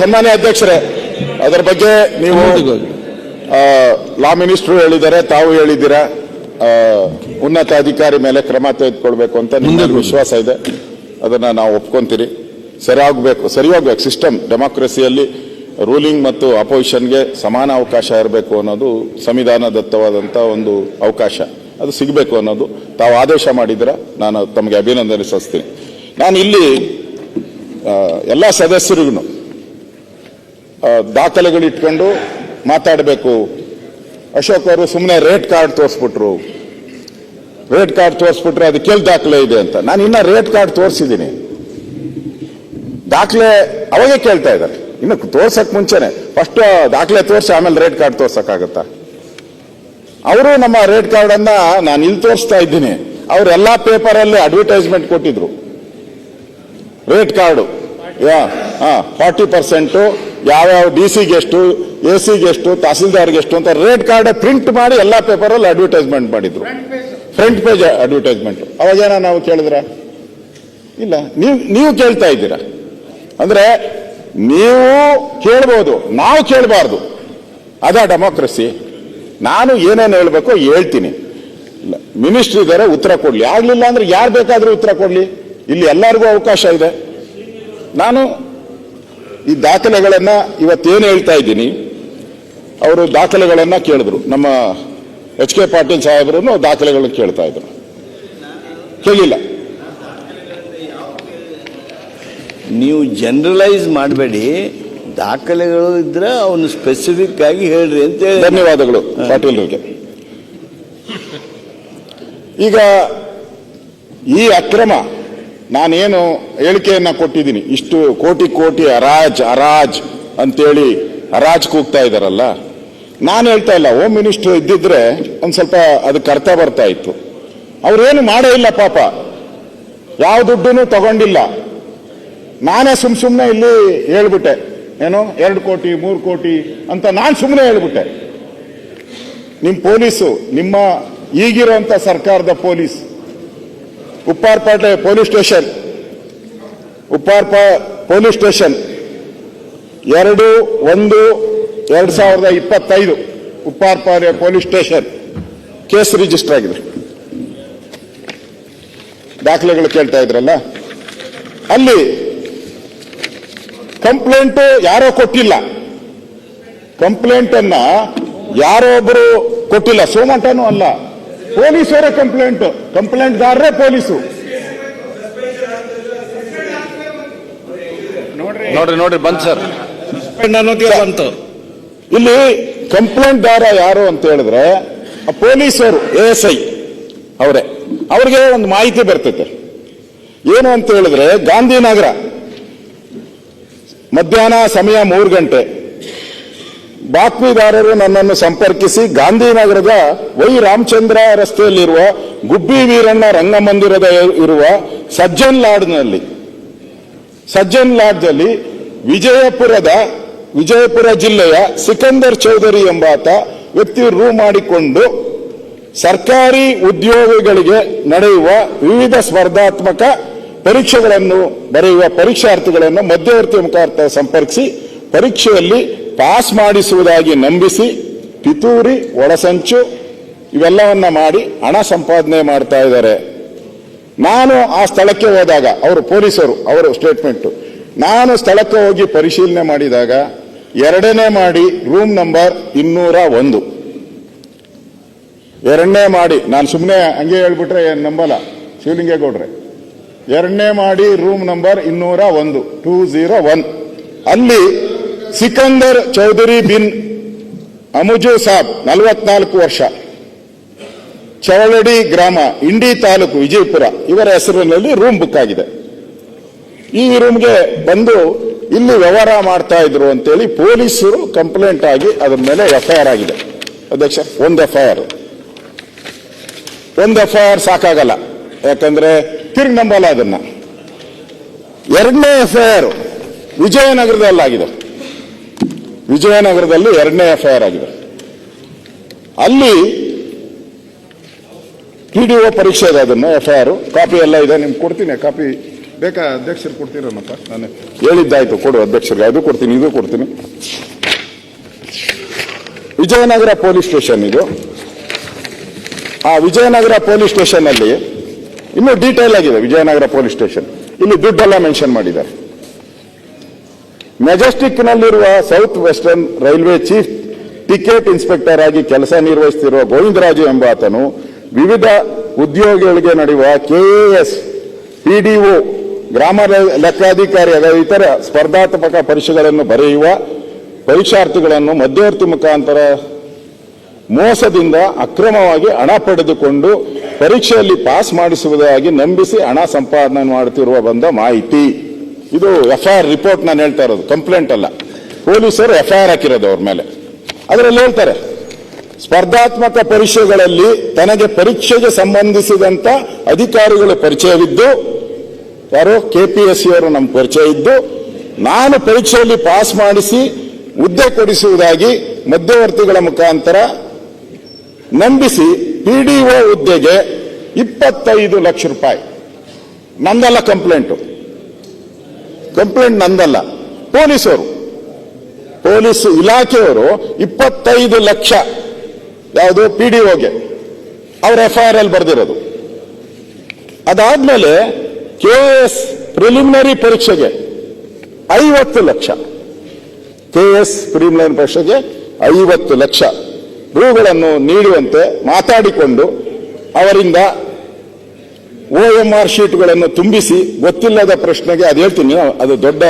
ಸನ್ಮಾನ್ಯ ಅಧ್ಯಕ್ಷರೇ ಅದರ ಬಗ್ಗೆ ನೀವು ಲಾ ಮಿನಿಸ್ಟ್ರು ಹೇಳಿದ್ದಾರೆ ತಾವು ಹೇಳಿದ್ದೀರಾ ಉನ್ನತ ಅಧಿಕಾರಿ ಮೇಲೆ ಕ್ರಮ ತೆಗೆದುಕೊಳ್ಬೇಕು ಅಂತ ನಿಮಗೆ ವಿಶ್ವಾಸ ಇದೆ. ಅದನ್ನ ನಾವು ಒಪ್ಕೊಂತೀರಿ. ಸರಿ ಆಗ್ಬೇಕು ಸರಿ ಹೋಗ್ಬೇಕು ಸಿಸ್ಟಮ್ ಡೆಮಾಕ್ರಸಿಯಲ್ಲಿ ರೂಲಿಂಗ್ ಮತ್ತು ಅಪೋಸಿಷನ್ಗೆ ಸಮಾನ ಅವಕಾಶ ಇರಬೇಕು ಅನ್ನೋದು ಸಂವಿಧಾನದತ್ತವಾದಂಥ ಒಂದು ಅವಕಾಶ. ಅದು ಸಿಗಬೇಕು ಅನ್ನೋದು. ತಾವು ಆದೇಶ ಮಾಡಿದ್ರ ನಾನು ತಮಗೆ ಅಭಿನಂದನೆ ಸಲ್ಲಿಸ್ತೀನಿ. ನಾನು ಇಲ್ಲಿ ಎಲ್ಲ ಸದಸ್ಯರಿಗೂ ದಾಖಲೆಗಳು ಇಟ್ಕೊಂಡು ಮಾತಾಡಬೇಕು. ಅಶೋಕ್ ಅವರು ಸುಮ್ಮನೆ ರೇಟ್ ಕಾರ್ಡ್ ತೋರಿಸ್ಬಿಟ್ರು. ರೇಟ್ ಕಾರ್ಡ್ ತೋರಿಸ್ಬಿಟ್ರೆ ಅದಕ್ಕೆಲ್ಲಿ ದಾಖಲೆ ಇದೆ ಅಂತ. ನಾನು ಇನ್ನ ರೇಟ್ ಕಾರ್ಡ್ ತೋರಿಸಿದ್ದೀನಿ. ದಾಖಲೆ ಅವಾಗೇ ಕೇಳ್ತಾ ಇದ್ದಾರೆ. ಇನ್ನು ತೋರ್ಸಕ್ ಮುಂಚೆನೆ. ಫಸ್ಟ್ ದಾಖಲೆ ತೋರಿಸಿ ಆಮೇಲೆ ರೇಟ್ ಕಾರ್ಡ್ ತೋರ್ಸಕ್ಕಾಗತ್ತಾ? ಅವರು ನಮ್ಮ ರೇಟ್ ಕಾರ್ಡ್ ಅನ್ನ ನಾನು ಇಲ್ಲಿ ತೋರಿಸ್ತಾ ಇದ್ದೀನಿ. ಅವರೆಲ್ಲ ಪೇಪರ್ ಅಲ್ಲಿ ಅಡ್ವರ್ಟೈಸ್ಮೆಂಟ್ ಕೊಟ್ಟಿದ್ರು. Rate card. ಯಾ ಹಾಂ ಫಾರ್ಟಿ ಪರ್ಸೆಂಟು ಯಾವ್ಯಾವ ಡಿ ಸಿಗೆ ಎಷ್ಟು ಎ ಸಿಗೆ ಎಷ್ಟು ತಹಸೀಲ್ದಾರ್ಗೆ ಎಷ್ಟು ಅಂತ ರೇಟ್ ಕಾರ್ಡ್ ಪ್ರಿಂಟ್ ಮಾಡಿ ಎಲ್ಲ ಪೇಪರಲ್ಲಿ ಅಡ್ವರ್ಟೈಸ್ಮೆಂಟ್ ಮಾಡಿದ್ರು. ಫ್ರಂಟ್ ಪೇಜ್ ಅಡ್ವರ್ಟೈಸ್ಮೆಂಟ್ ಅವಾಗೇನ ನಾವು ಕೇಳಿದ್ರ? ಇಲ್ಲ ನೀವು ನೀವು ಕೇಳ್ತಾ ಇದ್ದೀರಾ? ಅಂದ್ರೆ ನೀವು ಕೇಳ್ಬೋದು ನಾವು ಕೇಳಬಾರ್ದು. ಅದ ಡೆಮಾಕ್ರಸಿ. ನಾನು ಏನೇನು ಹೇಳ್ಬೇಕು ಹೇಳ್ತೀನಿ. ಮಿನಿಸ್ಟ್ರಿ ಇದ್ದಾರೆ ಉತ್ತರ ಕೊಡ್ಲಿ. ಆಗ್ಲಿಲ್ಲ ಅಂದ್ರೆ ಯಾರು ಬೇಕಾದ್ರೂ ಉತ್ತರ ಕೊಡ್ಲಿ. ಇಲ್ಲಿ ಎಲ್ಲರಿಗೂ ಅವಕಾಶ ಇದೆ. ನಾನು ಈ ದಾಖಲೆಗಳನ್ನ ಇವತ್ತೇನು ಹೇಳ್ತಾ ಇದ್ದೀನಿ ಅವರು ದಾಖಲೆಗಳನ್ನ ಕೇಳಿದ್ರು. ನಮ್ಮ ಎಚ್ ಕೆ ಪಾಟೀಲ್ ಸಾಹೇಬರು ದಾಖಲೆಗಳನ್ನ ಕೇಳ್ತಾ ಇದ್ರು. ಕೇಳಿಲ್ಲ. ನೀವು ಜನರಲೈಸ್ ಮಾಡಬೇಡಿ. ದಾಖಲೆಗಳು ಇದ್ರೆ ಅವನು ಸ್ಪೆಸಿಫಿಕ್ ಆಗಿ ಹೇಳ್ರಿ ಅಂತ ಹೇಳಿ. ಧನ್ಯವಾದಗಳು ಪಾಟೀಲ್ರಿಗೆ. ಈಗ ಈ ಅಕ್ರಮ ನಾನೇನು ಹೇಳಿಕೆಯನ್ನ ಕೊಟ್ಟಿದ್ದೀನಿ, ಇಷ್ಟು ಕೋಟಿ ಕೋಟಿ ಅರಾಜ್ ಅರಾಜ್ ಅಂತೇಳಿ ಅರಾಜ್ ಕೂಗ್ತಾ ಇದ್ದಾರಲ್ಲ ನಾನು ಹೇಳ್ತಾ ಇಲ್ಲ ಹೋಮ್ ಮಿನಿಸ್ಟರ್ ಇದ್ದಿದ್ರೆ ಒಂದು ಸ್ವಲ್ಪ ಅದಕ್ಕೆ ಅರ್ಥ ಬರ್ತಾ ಇತ್ತು. ಅವ್ರೇನು ಮಾಡೇ ಇಲ್ಲ ಪಾಪ, ಯಾವ ದುಡ್ಡನ್ನು ತಗೊಂಡಿಲ್ಲ. ನಾನೇ ಸುಮ್ ಸುಮ್ಮನೆ ಇಲ್ಲಿ ಹೇಳ್ಬಿಟ್ಟೆ, ಏನು ಎರಡು ಕೋಟಿ, ಮೂರು ಕೋಟಿ ಅಂತ ನಾನು ಸುಮ್ಮನೆ ಹೇಳ್ಬಿಟ್ಟೆ. ನಿಮ್ಮ ಪೊಲೀಸು, ನಿಮ್ಮ ಈಗಿರುವಂತ ಸರ್ಕಾರದ ಪೊಲೀಸ್ ಉಪ್ಪಾರ್ಪೇಟೆ ಪೊಲೀಸ್ ಸ್ಟೇಷನ್. ಉಪ್ಪಾರ್ಪ ಪೊಲೀಸ್ ಸ್ಟೇಷನ್. ಎರಡು, ಒಂದು, ಎರಡು ಸಾವಿರದ ಇಪ್ಪತ್ತೈದು ಉಪ್ಪಾರ್ಪಾರೆ ಪೊಲೀಸ್ ಸ್ಟೇಷನ್ ಕೇಸ್ ರಿಜಿಸ್ಟರ್ ಆಗಿದೆ. ದಾಖಲೆಗಳು ಕೇಳ್ತಾ ಇದ್ರಲ್ಲ? ಅಲ್ಲಿ ಕಂಪ್ಲೇಂಟ್ ಯಾರೋ ಕೊಟ್ಟಿಲ್ಲ. ಕಂಪ್ಲೇಂಟ್ ಅನ್ನ ಯಾರೋ ಒಬ್ಬರು ಕೊಟ್ಟಿಲ್ಲ. ಸೋಮಂಟನೂ ಅಲ್ಲ. ಪೊಲೀಸರೇ ಕಂಪ್ಲೇಂಟ್. ಕಂಪ್ಲೇಂಟ್ಗಾರರೇ ಪೊಲೀಸು. ನೋಡ್ರಿ. ನೋಡ್ರಿ ಬಂತ ಸರ್. ಬಂತು ಇಲ್ಲಿ ಕಂಪ್ಲೇಂಟ್ ದಾರ ಯಾರು ಅಂತ ಹೇಳಿದ್ರೆ ಆ ಪೊಲೀಸರು ಎ ಎಸ್ ಐ ಅವರೇ ಅವ್ರಿಗೆ ಒಂದು ಮಾಹಿತಿ ಬರ್ತೈತೆ. ಏನು ಅಂತ ಹೇಳಿದ್ರೆ ಗಾಂಧಿನಗರ ಮಧ್ಯಾಹ್ನ ಸಮಯ ಮೂರು ಗಂಟೆ ಬಾತ್ಮೀದಾರರು ನನ್ನನ್ನು ಸಂಪರ್ಕಿಸಿ ಗಾಂಧಿನಗರದ ವೈ ರಾಮಚಂದ್ರ ರಸ್ತೆಯಲ್ಲಿರುವ ಗುಬ್ಬಿ ವೀರಣ್ಣ ರಂಗಮಂದಿರದ ಇರುವ ಸಜ್ಜನ್ ಲಾಡ್ನಲ್ಲಿ ಸಜ್ಜನ್ ಲಾಡ್ನಲ್ಲಿ ವಿಜಯಪುರದ, ವಿಜಯಪುರ ಜಿಲ್ಲೆಯ ಸಿಕಂದರ್ ಚೌಧರಿ ಎಂಬಾತ ವ್ಯಕ್ತಿ ರೂ ಮಾಡಿಕೊಂಡು ಸರ್ಕಾರಿ ಉದ್ಯೋಗಿಗಳಿಗೆ ನಡೆಯುವ ವಿವಿಧ ಸ್ಪರ್ಧಾತ್ಮಕ ಪರೀಕ್ಷೆಗಳನ್ನು ಬರೆಯುವ ಪರೀಕ್ಷಾರ್ಥಿಗಳನ್ನು ಮಧ್ಯವರ್ತಿ ಮುಖಾರ್ಥ ಸಂಪರ್ಕಿಸಿ ಪರೀಕ್ಷೆಯಲ್ಲಿ ಪಾಸ್ ಮಾಡಿಸುವುದಾಗಿ ನಂಬಿಸಿ ಪಿತೂರಿ, ಒಳಸಂಚು ಇವೆಲ್ಲವನ್ನ ಮಾಡಿ ಹಣ ಸಂಪಾದನೆ ಮಾಡ್ತಾ ಇದ್ದಾರೆ. ನಾನು ಆ ಸ್ಥಳಕ್ಕೆ ಹೋದಾಗ ಅವರು ಪೊಲೀಸರು, ಅವರ ಸ್ಟೇಟ್ಮೆಂಟ್ ನಾನು ಸ್ಥಳಕ್ಕೆ ಹೋಗಿ ಪರಿಶೀಲನೆ ಮಾಡಿದಾಗ ಎರಡನೇ ಮಾಡಿ ರೂಮ್ ನಂಬರ್ ಇನ್ನೂರ ಒಂದು. ಎರಡನೇ ಮಾಡಿ, ನಾನು ಸುಮ್ಮನೆ ಹಂಗೆ ಹೇಳ್ಬಿಟ್ರೆ ಏನು ನಂಬಲ್ಲ, ಶಿವಲಿಂಗೇಗೌಡ್ರೆ. ಎರಡನೇ ಮಾಡಿ ರೂಮ್ ನಂಬರ್ ಇನ್ನೂರ ಒಂದು ಟೂ ಝೀರೋ ಒನ್ ಅಲ್ಲಿ ಸಿಕಂದರ್ ಚೌಧರಿ ಬಿನ್ ಅಮುಜು ಸಾಬ್, ನಲವತ್ನಾಲ್ಕು ವರ್ಷ. ಚವಳಡಿ ಗ್ರಾಮ, ಇಂಡಿ ತಾಲೂಕು, ವಿಜಯಪುರ. ಇವರ ಹೆಸರಿನಲ್ಲಿ ರೂಮ್ ಬುಕ್ ಆಗಿದೆ. ಈ ರೂಮ್ಗೆ ಬಂದು ಇಲ್ಲಿ ವ್ಯವಹಾರ ಮಾಡ್ತಾ ಇದ್ರು ಅಂತೇಳಿ ಪೊಲೀಸರು ಕಂಪ್ಲೇಂಟ್ ಆಗಿ ಅದ್ರ ಮೇಲೆ ಎಫ್ಐಆರ್ ಆಗಿದೆ. ಅಧ್ಯಕ್ಷ, ಒಂದು ಎಫ್ಐಆರ್ ಒಂದು ಎಫ್ಐಆರ್ ಸಾಕಾಗಲ್ಲ. ಯಾಕಂದ್ರೆ ತಿರ್ಗಿ ನಂಬಲ್ಲ ಅದನ್ನ. ಎರಡನೇ ಎಫ್ಐಆರ್ ವಿಜಯನಗರದಲ್ಲಾಗಿದೆ. ವಿಜಯನಗರದಲ್ಲಿ ಎರಡನೇ ಎಫ್ಐಆರ್ ಆಗಿದೆ. ಅಲ್ಲಿ ಪಿ ಡಿ ಒ ಪರೀಕ್ಷೆ ಇದೆ ಅದನ್ನು ಎಫ್ ಐ ಆರ್ ಕಾಪಿ ಎಲ್ಲ ಇದೆ, ನಿಮ್ಗೆ ಕೊಡ್ತೀನಿ. ಕಾಪಿ ಬೇಕಾ, ಅಧ್ಯಕ್ಷರು ಕೊಡ್ತೀರನಪ್ಪ? ನಾನು ಹೇಳಿದ್ದಾಯ್ತು, ಕೊಡು ಅಧ್ಯಕ್ಷರಿಗೆ. ಅದು ಕೊಡ್ತೀನಿ, ಇದು ಕೊಡ್ತೀನಿ. ವಿಜಯನಗರ ಪೊಲೀಸ್ ಸ್ಟೇಷನ್ ಇದು. ಆ ವಿಜಯನಗರ ಪೊಲೀಸ್ ಸ್ಟೇಷನ್ ಅಲ್ಲಿ ಇನ್ನೂ ಡೀಟೇಲ್ ಆಗಿದೆ ವಿಜಯನಗರ ಪೊಲೀಸ್ ಸ್ಟೇಷನ್. ಇಲ್ಲಿ ದುಡ್ಡೆಲ್ಲ ಮೆನ್ಷನ್ ಮಾಡಿದ್ದಾರೆ. ಮೆಜೆಸ್ಟಿಕ್ ನಲ್ಲಿರುವ south western railway chief ticket inspector ಆಗಿ ಕೆಲಸ ನಿರ್ವಹಿಸುತ್ತಿರುವ ಗೋವಿಂದರಾಜು ಎಂಬಾತನು ವಿವಿಧ ಉದ್ಯೋಗಿಗಳಿಗೆ ನಡೆಯುವ ಕೆಎಎಸ್ ಪಿಡಿಒ ಗ್ರಾಮ ಲೆಕ್ಕಾಧಿಕಾರಿ ಇತರ ಸ್ಪರ್ಧಾತ್ಮಕ ಪರೀಕ್ಷೆಗಳನ್ನು ಬರೆಯುವ ಪರೀಕ್ಷಾರ್ಥಿಗಳನ್ನು ಮಧ್ಯವರ್ತಿ ಮುಖಾಂತರ ಮೋಸದಿಂದ ಅಕ್ರಮವಾಗಿ ಹಣ ಪಡೆದುಕೊಂಡು ಪರೀಕ್ಷೆಯಲ್ಲಿ ಪಾಸ್ ಮಾಡಿಸುವುದಾಗಿ ನಂಬಿಸಿ ಹಣ ಸಂಪಾದನೆ ಮಾಡುತ್ತಿರುವ ಬಂದ ಮಾಹಿತಿ. ಇದು ಎಫ್ಐಆರ್ ರಿಪೋರ್ಟ್ ನಾನು ಹೇಳ್ತಾ ಇರೋದು ಕಂಪ್ಲೇಂಟ್ ಅಲ್ಲ. ಪೊಲೀಸರು ಎಫ್ಐಆರ್ ಹಾಕಿರೋದು ಅವ್ರ ಮೇಲೆ. ಅದರಲ್ಲಿ ಹೇಳ್ತಾರೆ, ಸ್ಪರ್ಧಾತ್ಮಕ ಪರೀಕ್ಷೆಗಳಲ್ಲಿ ತನಗೆ ಪರೀಕ್ಷೆಗೆ ಸಂಬಂಧಿಸಿದಂತ ಅಧಿಕಾರಿಗಳು ಪರಿಚಯವಿದ್ದು, ಯಾರು ಕೆಪಿಎಸ್ಸಿ ಅವರು ನಮ್ಮ ಪರಿಚಯ ಇದ್ದು, ನಾನು ಪರೀಕ್ಷೆಯಲ್ಲಿ ಪಾಸ್ ಮಾಡಿಸಿ ಹುದ್ದೆ ಕೊಡಿಸುವುದಾಗಿ ಮಧ್ಯವರ್ತಿಗಳ ಮುಖಾಂತರ ನಂಬಿಸಿ ಪಿಡಿಒ ಹುದ್ದೆಗೆ ಇಪ್ಪತ್ತೈದು ಲಕ್ಷ ರೂಪಾಯಿ. ನಂದಲ್ಲ ಕಂಪ್ಲೇಂಟು ಕಂಪ್ಲೇಂಟ್ ನಂದಲ್ಲ. ಪೊಲೀಸರು. ಪೊಲೀಸ್ ಇಲಾಖೆಯವರು ಇಪ್ಪತ್ತೈದು ಲಕ್ಷ ಯಾವುದು ಪಿ ಡಿ ಒಗೆ ಅವ್ರ ಎಫ್ಐಆರ್ ಅಲ್ಲಿ ಬರೆದಿರೋದು. ಅದಾದ್ಮೇಲೆ ಕೆ ಎಸ್ ಪ್ರಿಲಿಮಿನರಿ ಪರೀಕ್ಷೆಗೆ ಐವತ್ತು ಲಕ್ಷ. ಕೆ ಎಸ್ ಪ್ರಿಲಿಮಿನರಿ ಪರೀಕ್ಷೆಗೆ ಐವತ್ತು ಲಕ್ಷ. ರೂಗಳನ್ನು ನೀಡುವಂತೆ ಮಾತಾಡಿಕೊಂಡು ಅವರಿಂದ ಒ ಎಂ ಆರ್ ಶೀಟ್ಗಳನ್ನು ತುಂಬಿಸಿ, ಗೊತ್ತಿಲ್ಲದ ಪ್ರಶ್ನೆಗೆ ಅದು ಹೇಳ್ತೀನಿ, ಅದು ದೊಡ್ಡ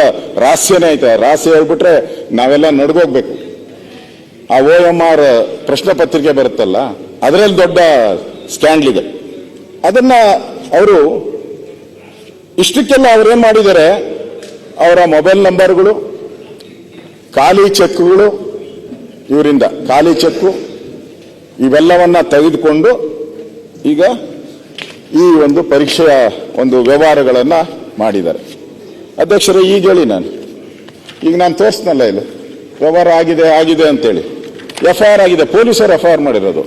ರಹಸ್ಯನೇ ಐತೆ ರಹಸ್ಯ ಹೇಳ್ಬಿಟ್ರೆ ನಾವೆಲ್ಲ ನಡ್ಗೋಗ್ಬೇಕು. ಆ ಓ ಎಂ ಆರ್ ಪ್ರಶ್ನೆ ಪತ್ರಿಕೆ ಬರುತ್ತಲ್ಲ, ಅದರಲ್ಲಿ ದೊಡ್ಡ ಸ್ಕ್ಯಾಂಡ್ಲ್ ಇದೆ. ಅದನ್ನ ಅವರು ಇಷ್ಟಕ್ಕೆಲ್ಲ ಅವ್ರೇನ್ ಮಾಡಿದ್ದಾರೆ, ಅವರ ಮೊಬೈಲ್ ನಂಬರ್ಗಳು, ಖಾಲಿ ಚೆಕ್ಗಳು, ಇವರಿಂದ ಖಾಲಿ ಚೆಕ್ಕು, ಇವೆಲ್ಲವನ್ನ ತೆಗೆದುಕೊಂಡು ಈಗ ಈ ಒಂದು ಪರೀಕ್ಷೆಯ ಒಂದು ವ್ಯವಹಾರಗಳನ್ನ ಮಾಡಿದ್ದಾರೆ. ಅಧ್ಯಕ್ಷರು ಈಗ ಹೇಳಿ ನಾನು. ಈಗ ನಾನು ತೋರಿಸ್ನಲ್ಲ ಇಲ್ಲಿ. ವ್ಯವಹಾರ ಆಗಿದೆ ಆಗಿದೆ ಅಂತೇಳಿ. ಎಫ್ ಐ ಆರ್ ಆಗಿದೆ ಪೊಲೀಸರು ಎಫ್ ಐ ಆರ್ ಮಾಡಿರೋದು.